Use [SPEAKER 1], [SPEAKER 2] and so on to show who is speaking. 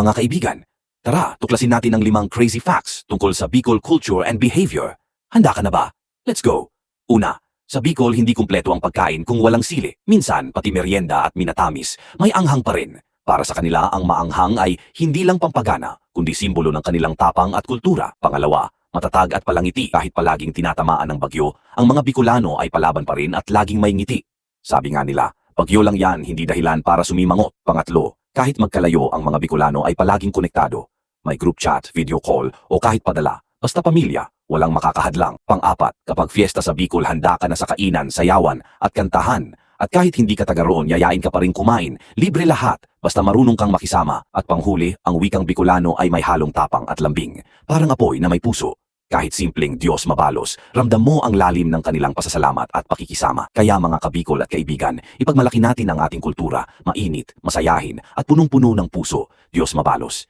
[SPEAKER 1] Mga kaibigan, tara, tuklasin natin ang limang crazy facts tungkol sa Bicol culture and behavior. Handa ka na ba? Let's go! Una, sa Bicol hindi kumpleto ang pagkain kung walang sili. Minsan, pati merienda at minatamis, may anghang pa rin. Para sa kanila, ang maanghang ay hindi lang pampagana, kundi simbolo ng kanilang tapang at kultura. Pangalawa, matatag at palangiti kahit palaging tinatamaan ng bagyo, ang mga Bicolano ay palaban pa rin at laging may ngiti. Sabi nga nila, bagyo lang yan, hindi dahilan para sumimangot. Pangatlo, kahit magkalayo ang mga Bicolano ay palaging konektado. May group chat, video call, o kahit padala. Basta pamilya, walang makakahadlang. Pang-apat, kapag fiesta sa Bicol, handa ka na sa kainan, sayawan, at kantahan. At kahit hindi ka taga roon, yayain ka pa rin kumain. Libre lahat, basta marunong kang makisama. At panghuli, ang wikang Bicolano ay may halong tapang at lambing. Parang apoy na may puso. Kahit simpleng Diyos mabalos, ramdam mo ang lalim ng kanilang pasasalamat at pakikisama. Kaya mga kabikol at kaibigan, ipagmalaki natin ang ating kultura, mainit, masayahin, at punong-puno ng puso. Diyos mabalos.